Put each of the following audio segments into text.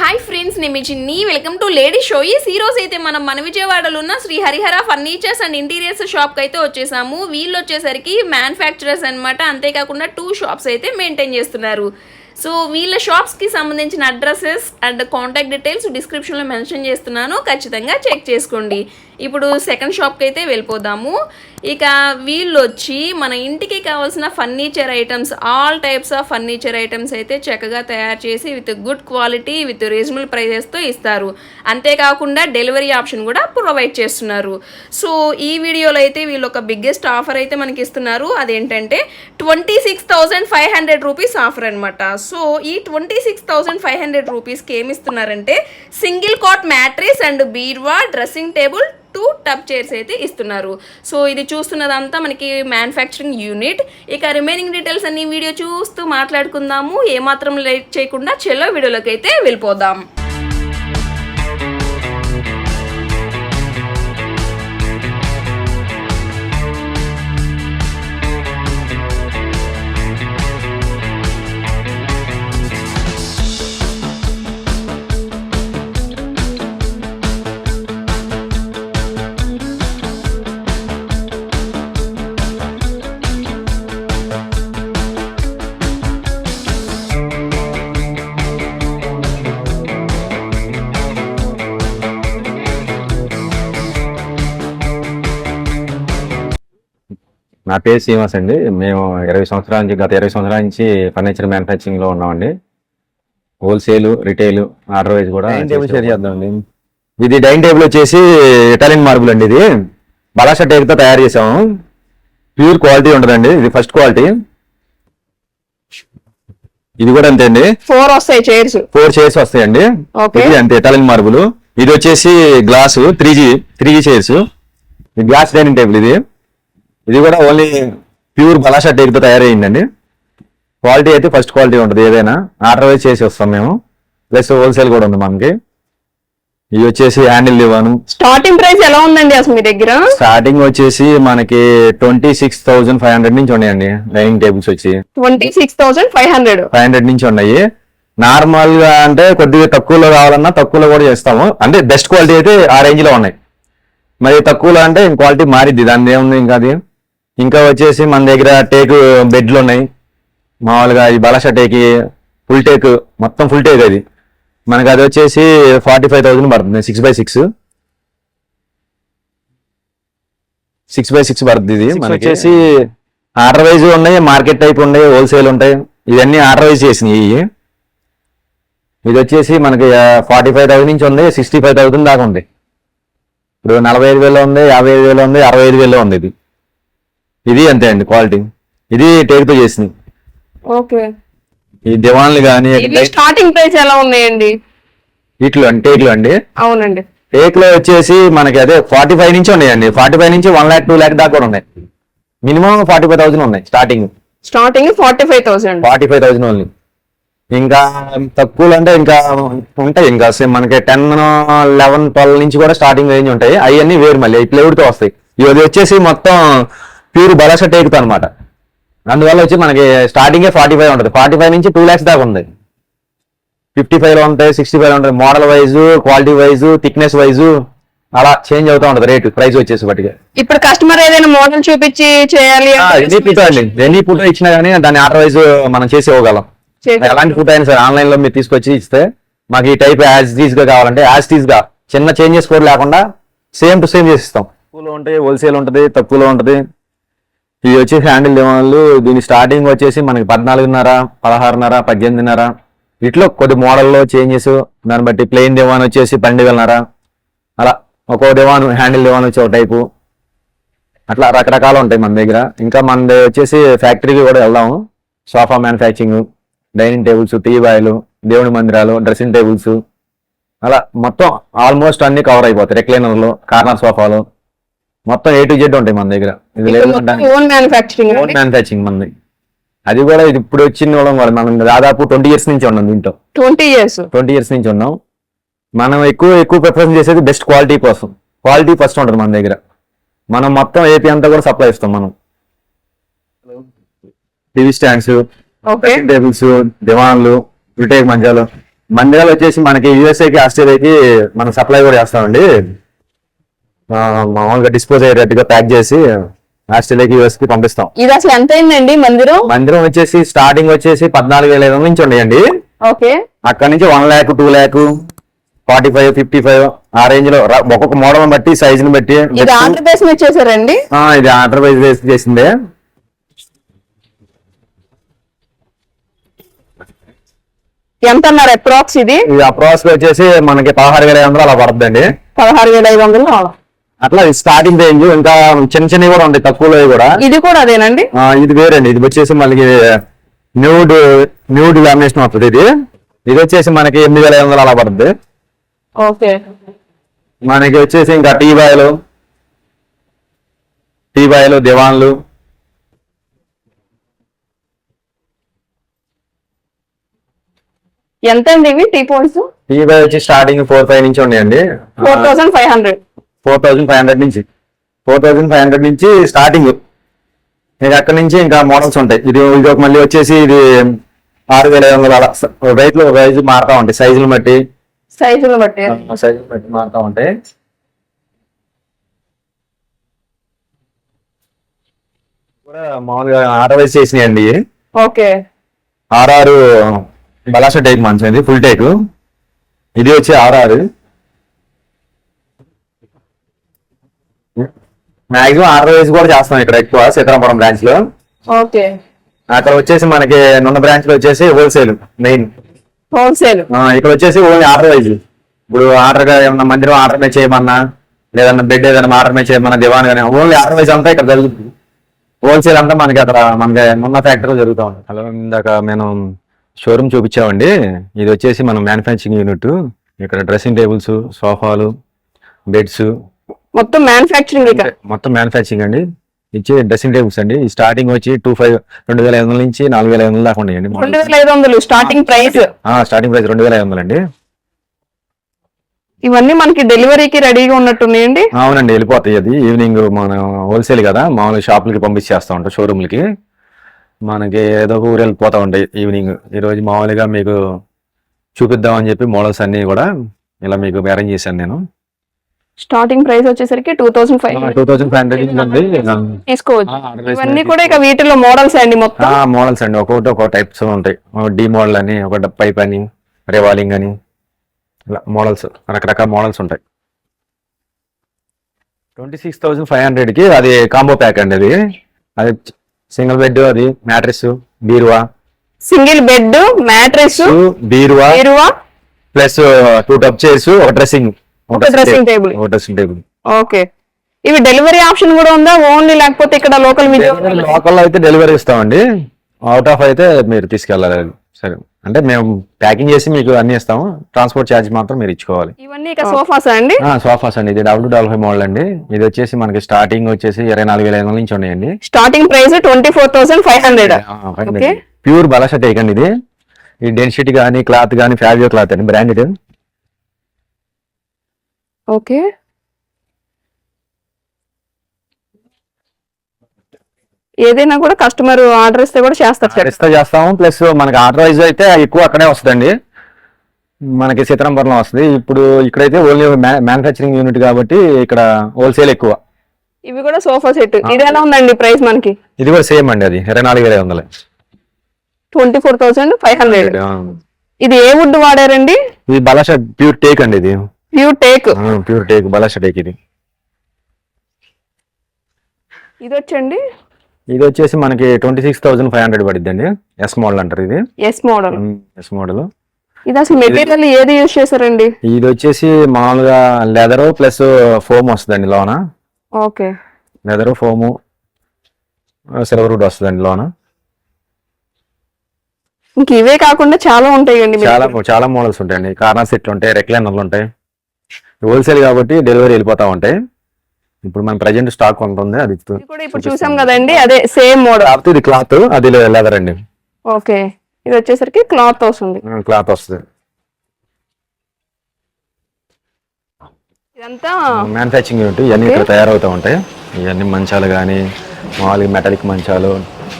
Hi friends నేను మీ చిన్ని. Welcome to lady షోయిస్ ఈ రోజు అయితే మనం మన విజయవాడలో ఉన్న Shri Harihara furnitures and interiors షాప్కి అయితే వచ్చేసాము. వీళ్ళు వచ్చేసరికి మ్యానుఫ్యాక్చరర్స్ అన్నమాట. అంతేకాకుండా టూ షాప్స్ అయితే మెయింటైన్ చేస్తున్నారు. సో వీళ్ళ షాప్స్కి సంబంధించిన అడ్రసెస్ అండ్ కాంటాక్ట్ డీటెయిల్స్ డిస్క్రిప్షన్లో మెన్షన్ చేస్తున్నాను. ఖచ్చితంగా చెక్ చేసుకోండి. ఇప్పుడు సెకండ్ షాప్కి అయితే వెళ్ళిపోదాము. ఇక వీళ్ళు వచ్చి మన ఇంటికి కావాల్సిన furniture items all types of furniture items అయితే చక్కగా తయారు చేసి with good quality with reasonable ప్రైజెస్తో ఇస్తారు. అంతేకాకుండా డెలివరీ ఆప్షన్ కూడా ప్రొవైడ్ చేస్తున్నారు. సో ఈ వీడియోలో అయితే వీళ్ళు ఒక బిగ్గెస్ట్ ఆఫర్ అయితే మనకి ఇస్తున్నారు. అదేంటంటే twenty six thousand five hundred rupees offer అనమాట సో ఈ twenty six thousand five hundred రూపీస్కి ఏమిస్తున్నారంటే single cot mattress and బీర్వా dressing table two tub chairs అయితే ఇస్తున్నారు. సో ఇది చూస్తున్నదంతా మనకి మ్యానుఫ్యాక్చరింగ్ యూనిట్. ఇక రిమైనింగ్ డీటెయిల్స్ అన్ని వీడియో చూస్తూ మాట్లాడుకుందాము. ఏమాత్రం లేట్ చేయకుండా చెల్లో వీడియోలోకి అయితే వెళ్ళిపోదాం. నా పేరు శ్రీనివాస్ అండి. మేము ఇరవై సంవత్సరాల నుంచి గత ఇరవై సంవత్సరాల నుంచి ఫర్నిచర్ మ్యానుఫ్యాక్చరింగ్లో ఉన్నామండి. హోల్సేల్ రిటైల్ ఆర్డర్ వైజ్ కూడా షేర్ చేద్దామండి. ఇది డైనింగ్ టేబుల్ వచ్చేసి ఇటాలియన్ మార్బుల్ అండి ఇది. బలాషా టేక్తో తయారు చేసాము. ప్యూర్ క్వాలిటీ ఉంటుందండి ఇది ఫస్ట్ క్వాలిటీ. ఇది కూడా అంతే అండి. ఫోర్ వస్తాయి చైర్స్. ఫోర్ చైర్స్ వస్తాయండి. ఇది అంతే ఇటాలియన్ మార్బుల్. ఇది వచ్చేసి glass three G three G chairs. ఇది గ్లాస్ డైనింగ్ టేబుల్ ఇది. ఇది కూడా ఓన్లీ ప్యూర్ బలాషా టేక్తో తయారయ్యిందండి క్వాలిటీ అయితే ఫస్ట్ క్వాలిటీ ఉంటుంది ఏదైనా. ఆర్డర్ వైజ్ చేసి వస్తాం మేము. ప్లస్ హోల్సేల్ కూడా ఉంది మనకి. ఇది వచ్చేసి హ్యాండిల్ దివాను స్టార్టింగ్ ప్రైస్ ఎలా ఉందండి అసలు మీ దగ్గర? స్టార్టింగ్ వచ్చేసి మనకి twenty six thousand five hundred నుంచి ఉన్నాయండి డైనింగ్ టేబుల్స్ వచ్చి. Twenty six thousand five hundred five hundred నుంచి ఉన్నాయి. నార్మల్గా అంటే కొద్దిగా తక్కువలో కావాలన్నా తక్కువలో కూడా చేస్తాము. అంటే బెస్ట్ క్వాలిటీ అయితే ఆ రేంజ్లో ఉన్నాయి. మరి తక్కువలో అంటే క్వాలిటీ మారిద్ది. దాని ఏముంది ఇంకా అది? ఇంకా వచ్చేసి మన దగ్గర టేక్ బెడ్లు ఉన్నాయి. మామూలుగా ఈ బలాషా టేక్ ఫుల్ టేక్ మొత్తం ఫుల్ టేక్ అది. మనకి అది వచ్చేసి ఫార్టీ ఫైవ్ థౌసండ్ పడుతుంది six by six six by six పడుతుంది ఇది. మనకి వచ్చేసి ఆర్డర్ వైజ్ ఉన్నాయి మార్కెట్ టైప్ ఉన్నాయి హోల్సేల్ ఉంటాయి. ఇవన్నీ ఆర్డర్ వైజ్ చేసినాయి ఇవి. ఇది వచ్చేసి మనకి ఫార్టీ ఫైవ్ థౌసండ్ నుంచి ఉంది సిక్స్టీ ఫైవ్ థౌసండ్ దాకా ఉంది. ఇప్పుడు నలభై ఐదు వేలు ఉంది యాభై ఐదు వేలు ఉంది అరవై ఐదు వేలు ఉంది ఇది. ఇది అంతే అండి క్వాలిటీ ఇది టేక్తో చేసింది ఓకే. ఈ దివాన్లు కానీ స్టార్టింగ్ ప్రైస్ ఎలా ఉన్నాయండి? ఇట్లు అండి టేక్లు అండి. అవునండి. టేక్లో వచ్చేసి మనకి అదే ఫార్టీ ఫైవ్ నుంచి ఉన్నాయండి. ఫార్టీ ఫైవ్ నుంచి వన్ ల్యాక్ టూ ల్యాక్ దాకా కూడా ఉన్నాయి. మినిమం ఫార్టీ ఫైవ్ థౌసండ్ ఉన్నాయి starting starting forty five thousand forty five thousand only ఇంకా తక్కువలు అంటే ఇంకా ఉంటాయి. ఇంకా సేమ్ మనకి టెన్ లెవెన్ ట్వెల్వ్ నుంచి కూడా స్టార్టింగ్ రేంజ్ ఉంటాయి. అవన్నీ వేరు మళ్ళీ. ప్లేవుడ్తో వస్తాయి. ఇవి వచ్చేసి మొత్తం ప్యూర్ బలాసా టేకుతో అనమాట అందువల్ల వచ్చి మనకి స్టార్టింగ్ ఫార్టీ ఫైవ్ ఉంటుంది. ఫార్టీ ఫైవ్ నుంచి టూ ల్యాక్స్ దాకా ఉంది. ఫిఫ్టీ ఫైవ్లో ఉంటాయి సిక్స్టీ ఫైవ్ ఉంటాయి. Model wise quality wise thickness wise అలా చేంజ్ అవుతా ఉంటుంది రేటు ప్రైస్ వచ్చేసి బట్టిగా. ఇప్పుడు కస్టమర్ ఏదైనా మోడల్ చూపించి చేయాలి అంటే ఎనీ ఫోటో అండి? ఎనీ ఫోటో ఇచ్చినా కానీ దాన్ని ఆర్డర్ వైజ్ మనం చేసి ఇవ్వగలం ఎలాంటి ఫుడ్ అయినా సరే ఆన్లైన్లో మీరు తీసుకొచ్చి ఇస్తే మాకు ఈ టైప్ యాజ్ దీస్గా కావాలంటే యాజ్ దీస్గా చిన్న చేంజెస్ కూడా లేకుండా సేమ్ టు సేమ్ చేసి ఇస్తాం తక్కువలో ఉంటాయి హోల్సేల్ ఉంటుంది తక్కువలో ఉంటుంది. ఇది వచ్చి హ్యాండిల్ దివాన్లు. దీని స్టార్టింగ్ వచ్చేసి మనకి పద్నాలుగున్నర పదహారున్నర పద్దెనిమిదిన్నర. ఇట్లా కొద్ది మోడల్లో చేంజెస్. దాన్ని బట్టి ప్లెయిన్ దివాన్ వచ్చేసి పన్నెండు వేలన్నర అలా ఒక్కో దివాన్ హ్యాండిల్ దివాన్ వచ్చి ఒక టైపు. అట్లా రకరకాలు ఉంటాయి మన దగ్గర. ఇంకా మన వచ్చేసి ఫ్యాక్టరీకి కూడా వెళ్దాము. సోఫా మ్యానుఫ్యాక్చరింగ్ డైనింగ్ టేబుల్స్ టీ బాయ్లు దేవుడి మందిరాలు డ్రెస్సింగ్ టేబుల్స్. అలా మొత్తం ఆల్మోస్ట్ అన్ని కవర్ అయిపోతాయి. రెక్లైనర్లు కార్నర్ సోఫాలు. మొత్తం ఏ టు జెడ్ ఉంటాయి మన దగ్గర. ఇది లేదు ఓన్ మ్యానుఫ్యాక్చరింగ్ ఓన్ మ్యానుఫ్యాక్చరింగ్ మనది అది కూడా ఇది ఇప్పుడు వచ్చిన వాళ్ళం కూడా మనం దాదాపు ట్వంటీ ఇయర్స్ నుంచి ఉన్నాం దీంట్లో. ట్వంటీ ఇయర్స్ ట్వంటీ ఇయర్స్ నుంచి ఉన్నాం. మనం ఎక్కువ ఎక్కువ ప్రిఫరెన్స్ చేసేది బెస్ట్ క్వాలిటీ కోసం. క్వాలిటీ ఫస్ట్ ఉంటుంది మన దగ్గర. మనం మొత్తం ఏపీ అంతా కూడా సప్లై ఇస్తాం మనం. టీవీ స్టాండ్స్ టేబుల్స్ దివాన్లు రిటైల్ మంచాలు. మందిరాలు వచ్చేసి మనకి యూఎస్ఏకి ఆస్ట్రేలియాకి మనం సప్లై కూడా చేస్తామండి. మామూలుగా డిస్పోజ్ అయ్యేటట్టుగా ప్యాక్ చేసి ఆస్ట్రేలియాకి యూఎస్కి పంపిస్తాం. ఇది అసలు ఎంత అయిందండి మందిరం? మందిరం వచ్చేసి స్టార్టింగ్ వచ్చేసి పద్నాలుగు వేల ఐదు వందల నుంచి ఉన్నాయండి. ఓకే. అక్కడ నుంచి one lakh two lakh forty five fifty five ఆ రేంజ్లో ఒక్కొక్క మోడల్ బట్టి సైజ్ని బట్టి ఇది ఆంధ్ర బేస్ మీద చేశారండి ఇది చేసిందే. ఎంత అన్నారు అప్రాక్స్ ఇది ఇది అప్రాక్స్ వచ్చేసి మనకి పదహారు వేల ఐదు వందలు అలా పడుతుందండి. పదహారు వేల ఐదు వందలు అట్లా స్టార్టింగ్ రేంజ్ ఇంకా చిన్న చిన్నవి కూడా ఉంటాయి తక్కువలో కూడా. ఇది కూడా అదేనండి? ఇది వేరండి. ఇది వచ్చేసి మనకి న్యూడ్ న్యూడ్ లామినేషన్ వస్తుంది ఇది. ఇది వచ్చేసి మనకి ఎనిమిది వేల ఐదు వందలు అలా పడుతుంది ఓకే. మనకి వచ్చేసి ఇంకా టీ బాయలు టీ బాయలు దివాన్లు. ఎంత అండి ఇవి టీ పాయింట్స్ టీ బాయ్ వచ్చి స్టార్టింగ్ ఫోర్ ఫైవ్ నుంచి ఉన్నాయండి. Four thousand five hundred. Four thousand five hundred నుంచి. ఫోర్ థౌసండ్ ఫైవ్ హండ్రెడ్ నుంచి స్టార్టింగ్. ఇక అక్కడ నుంచి ఇంకా మోడల్స్ ఉంటాయి. ఇది ఇది ఒక మళ్ళీ వచ్చేసి ఇది ఆరు వేల ఐదు వందలు అలా. రైట్లో రైజ్ మారుతా ఉంటాయి. సైజులు బట్టి. సైజులు బట్టి. సైజులు బట్టి మారుతా ఉంటాయి. కూడా మామూలుగా ఆర్డర్ వైజ్ చేసినాయండి. ఓకే. ఆర్ఆర్ బలాస టేక్ మంచం ఇది ఫుల్ టేక్ ఇది వచ్చి ఆర్ఆర్ మాక్సిమం ఆర్డర్ వైజ్ కూడా చేస్తాం ఇక్కడ ఎక్కువ సీతారామపురం బ్రాంచ్లో. ఓకే. అక్కడ వచ్చేసి మనకి నున్న బ్రాంచ్లో వచ్చేసి హోల్సేల్ మెయిన్ హోల్సేల్ ఇక్కడ వచ్చేసి ఓన్లీ ఆర్డర్ వైజ్. ఇప్పుడు ఆర్డర్గా ఏమన్నా మందిరం ఆర్డర్ మీద చేయమన్నా లేదన్నా బెడ్ ఏదైనా ఆర్డర్ మీద చేయమన్నా దివాన్ కానీ ఓన్లీ ఆర్డర్ వైజ్ అంతా ఇక్కడ జరుగుతుంది. హోల్సేల్ అంతా మనకి అక్కడ మనకి మొన్న ఫ్యాక్టరీ జరుగుతూ ఉంది. హలో ఇందాక మేము షోరూమ్ చూపించామండి. ఇది వచ్చేసి మన మ్యానుఫ్యాక్చరింగ్ యూనిట్ ఇక్కడ డ్రెస్సింగ్ టేబుల్స్ సోఫాలు బెడ్స్ మొత్తం మ్యానుఫ్యాక్చరింగ్ మొత్తం మ్యానుఫ్యాక్చరింగ్ అండి. ఇచ్చే డ్రెస్సింగ్ టేబుల్స్ అండి. స్టార్టింగ్ వచ్చి టూ ఫైవ్ రెండు వేల ఐదు వందల నుంచి నాలుగు వేల ఐదు వందల దాకా ఉన్నాయండి రెండు వేల ఐదు వందలు స్టార్టింగ్ ప్రైస్ స్టార్టింగ్ ప్రైస్ రెండు వేల ఐదు వందలు అండి ఇవన్నీ మనకి డెలివరీకి రెడీగా ఉన్నట్టున్నాయండి. అవునండి వెళ్ళిపోతాయి అది. ఈవినింగ్ మన హోల్సేల్ కదా మామూలుగా షాపులకి పంపించేస్తా ఉంటాం షోరూమ్లకి మనకి ఏదో ఒక ఊరు వెళ్ళిపోతా ఉంటాయి ఈవినింగ్ ఈరోజు మామూలుగా మీకు చూపిద్దామని చెప్పి మోడల్స్ అన్ని కూడా ఇలా మీకు అరేంజ్ చేశాను నేను. స్టార్టింగ్ ప్రైస్ వచ్చేసరికి two thousand five two thousand five hundred ఉంది. తీసుకోవచ్చు. ఇవన్నీ కూడా ఇక వీటిలో మోడల్స్ అండి మొత్తం. మోడల్స్ అండి. ఒక్కొక్కటి ఒక్కొక్క టైప్స్ ఉంటాయి. డి మోడల్ అని ఒక పైప్ అని రివాలింగ్ అని ఇలా మోడల్స్ రకరకాల మోడల్స్ ఉంటాయి. ట్వంటీ సిక్స్ థౌసండ్ ఫైవ్ హండ్రెడ్కి అది కాంబో ప్యాక్ అండి అది. అది సింగిల్ బెడ్ అది మ్యాట్రెస్ బీరువా. సింగిల్ బెడ్ మ్యాట్రెస్ బీరువా బీరువా. ప్లస్ టూ టప్ చైర్స్ ఒక డ్రెస్సింగ్. ఒక dressing table. ఒక డ్రెస్సింగ్ టేబుల్ ఓకే. ఇవి డెలివరీ ఆప్షన్ కూడా ఉందా? ఓన్లీ లేకపోతే ఇక్కడ లోకల్ లోకల్లో అయితే డెలివరీ ఇస్తామండి. అవుట్ ఆఫ్ అయితే మీరు తీసుకెళ్ళాలి. సరే. అంటే మేము ప్యాకింగ్ చేసి మీకు అన్ని ఇస్తాము. ట్రాన్స్పోర్ట్ ఛార్జ్ మాత్రం మీరు ఇచ్చుకోవాలి. ఇవన్నీ సోఫాస్ అండి? సోఫాస్ అండి. ఇది డబుల్ డబుల్ ఫైవ్ మోడల్ అండి. ఇది వచ్చేసి మనకి స్టార్టింగ్ వచ్చేసి ఇరవై నాలుగు వేల ఐదు వందల నుంచి ఉన్నాయండి. Starting price twenty four thousand five hundred. Pure బలష teak అండి ఇది. ఈ డెన్సిటీ కానీ క్లాత్ కానీ ఫ్యాబ్రిక్ క్లాత్ అండి. Branded okay. ఏదైనా కూడా కస్టమర్ ఆర్డర్ ఇస్తే కూడా చేస్తారు ఇస్తా చేస్తాము. ప్లస్ మనకి ఆర్డర్ వైజ్ అయితే ఎక్కువ అక్కడే వస్తుందండి. మనకి సీతారాంపురంలో వస్తుంది. ఇప్పుడు ఇక్కడైతే ఓన్లీ మ్యానుఫ్యాక్చరింగ్ యూనిట్ కాబట్టి ఇక్కడ హోల్సేల్ ఎక్కువ. ఇవి కూడా సోఫా సెట్. ఇది ఎలా ఉందండి ప్రైస్ మనకి? ఇది కూడా సేమ్ అండి అది. ఇరవై నాలుగు ఐదు వందలు. Twenty four thousand five hundred. ఇది ఏ వుడ్ వాడారండి? ఇది బలాష ప్యూర్ టేక్ అండి ఇది. ప్యూర్ టేక్ ప్యూర్ టేక్ బలాష టేక్ ఇది ఇది. వచ్చండి ఇది వచ్చేసి మనకి ట్వంటీ సిక్స్ థౌసండ్ ఫైవ్ హండ్రెడ్ పడిద్ది అండి ఎస్ మోడల్ అంటారు ఇది ఎస్ మోడల్ ఎస్ మోడల్ ఇది అసలు మెటీరియల్ ఏది యూజ్ చేశారండి? ఇది వచ్చేసి మామూలుగా లెదర్ ప్లస్ ఫోమ్ వస్తుందండి లోన. Okay. Leather foam silver wood వస్తుందండి లోన. ఇంక ఇవే కాకుండా చాలా ఉంటాయండి. చాలా చాలా మోడల్స్ ఉంటాయండి. కార్నర్ సెట్లు ఉంటాయి రెక్లైనర్లు ఉంటాయి. హోల్సేల్ కాబట్టి డెలివరీ వెళ్ళిపోతా ఉంటాయి. ఇప్పుడు మన ప్రజెంట్ స్టాక్ ఉంటుంది అది కూడా ఇప్పుడు చూసాం కదండి అదే సేమ్ మోడల్ కాకపోతే ఇది క్లాత్ అది లెదర్ అండి. ఓకే ఇది వచ్చేసరికి క్లాత్ వస్తుంది. క్లాత్ వస్తుంది. ఇదంతా మ్యానుఫ్యాక్చరింగ్ యూనిట్ ఇవన్నీ ఇక్కడ తయారవుతూ ఉంటాయి. ఇవన్నీ మంచాలు కానీ మామూలుగా మెటాలిక్ మంచాలు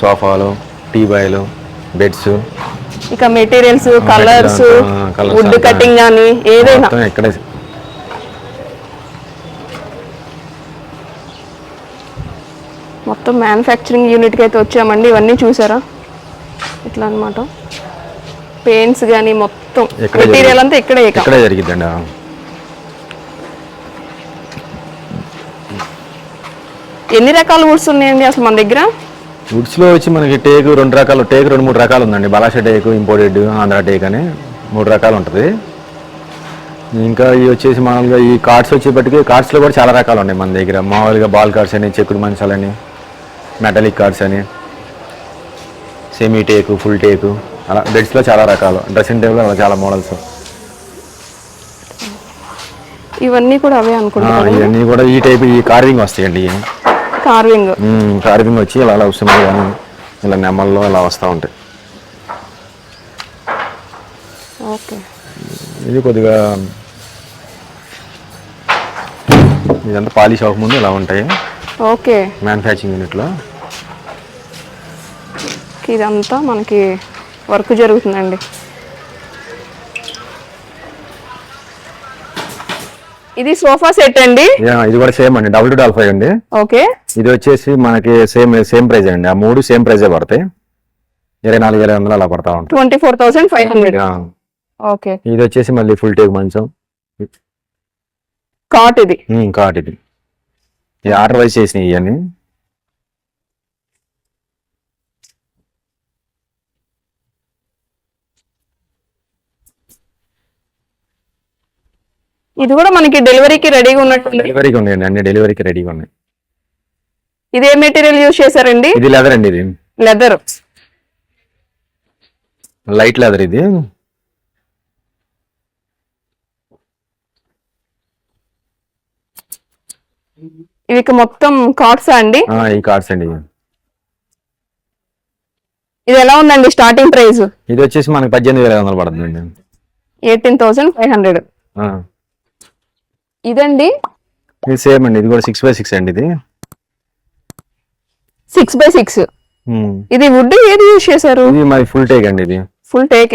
సోఫాలు టీ బాయ్లు బెడ్స్ ఇక మెటీరియల్స్ కలర్స్ వుడ్. కటింగ్ కానీ ఏదైనా. ఇక్కడే మొత్తం మ్యానుఫ్యాక్చరింగ్ యూనిట్కి అయితే వచ్చామండి. ఇవన్నీ చూసారా? ఇట్లా అన్నమాట. పెయింట్స్ కానీ మొత్తం. మెటీరియల్. అంతా ఇక్కడే ఇక ఇక్కడే జరిగిద్దండి ఆ. ఎన్ని రకాల వుడ్స్ ఉన్నాయండి అసలు మన దగ్గర? వుడ్స్లో వచ్చి మనకి టేక్ రెండు రకాలు టేక్ రెండు మూడు రకాలు ఉందండి. బలాష టేక్ ఇంపోర్టెడ్ ఆంధ్ర టేక్ అని మూడు రకాలు ఉంటుంది. ఇంకా ఇవి వచ్చేసి మామూలుగా ఈ కార్డ్స్ వచ్చేప్పటికి కార్డ్స్లో కూడా చాలా రకాలు ఉన్నాయి మన దగ్గర. మామూలుగా బాల్ కార్డ్స్ అని చెక్కుడు మంచాలని మెటాలిక్ కార్డ్స్ అని సెమీ టేకు ఫుల్ టేకు అలా బెడ్స్లో చాలా రకాలు. డ్రెస్సింగ్ టేబుల్ అలా చాలా మోడల్స్ ఇవన్నీ కూడా అవే అనుకుంటా ఇవన్నీ కూడా ఈ టైప్ ఈ కార్వింగ్ వస్తాయండి. కార్వింగ్ కార్వింగ్ వచ్చి ఇలా అలా వస్తున్నాయి కానీ ఇలా నెమ్మల్లో ఇలా వస్తూ ఉంటాయి. ఓకే. ఇది కొద్దిగా ఇదంతా పాలిష్ అవ్వకముందు ఇలా ఉంటాయి. ఓకే. మ్యానుఫ్యాక్చరింగ్ యూనిట్లో. ఇదంతా మనకి వర్క్ జరుగుతుందండి. ఇది సోఫా సెట్ అండి? ఇది కూడా సేమ్ అండి డబుల్ డాల్ ఫైవ్ అండి. ఓకే. ఇది వచ్చేసి మనకి సేమ్ సేమ్ ప్రైస్ అండి ఆ మూడు సేమ్ ప్రైజే పడతాయి. ఇరవై నాలుగు ఇరవై వందలు అలా పడతా ఉంటాయి. Twenty four thousand five hundred. Okay. ఇది వచ్చేసి మళ్ళీ ఫుల్ టేక్ మంచం. కాట్ ఇది. కాట్ ఇది. ఇది ఆర్డర్ వైజ్ చేసినాయి ఇవన్నీ. ఇది కూడా మనకి డెలివరీకి రెడీగా ఉన్నట్టుంది డెలివరీకి ఉన్నాయండి అన్ని డెలివరీకి రెడీగా ఉన్నాయి. ఇది ఏ మెటీరియల్ యూజ్ చేశారండి? ఇది లెదర్ అండి ఇది. లెదర్ లైట్ లెదర్ ఇది. ఇవి మొత్తం కాట్స్ అండి? ఈ కార్డ్స్ అండి. ఇది ఎలా ఉందండి స్టార్టింగ్ ప్రైస్ ఇది వచ్చేసి మనకి పద్దెనిమిది వేల ఐదు వందలు పడుతుందండి ఎయిటీన్ థౌసండ్ ఫైవ్ హండ్రెడ్. ఇదండి? ఇది సేమ్ అండి ఇది కూడా సిక్స్ బై సిక్స్ అండి ఇది. Six by six. ఇది వుడ్ ఏది యూజ్ చేశారు? ఇది మరి ఫుల్ టేక్ అండి ఇది. Full teak.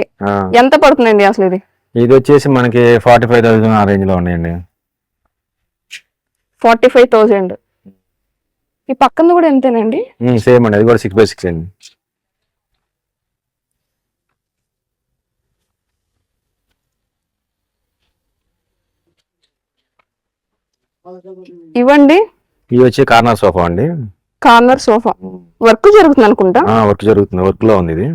ఎంత పడుతుందండి అసలు ఇది? ఇది వచ్చేసి మనకి ఫార్టీ ఫైవ్ థౌసండ్ ఆ రేంజ్లో ఉన్నాయండి. Forty five thousand. ఈ పక్కన కూడా ఎంతేనండి? సేమ్ అండి అది కూడా సిక్స్ బై సిక్స్ అండి. ఇవ్వండి. ఇది వచ్చి కార్నర్ సోఫా అండి. Corner sofa. వర్క్ జరుగుతుంది అనుకుంటా వర్క్ జరుగుతుంది వర్క్లో ఉంది ఇది.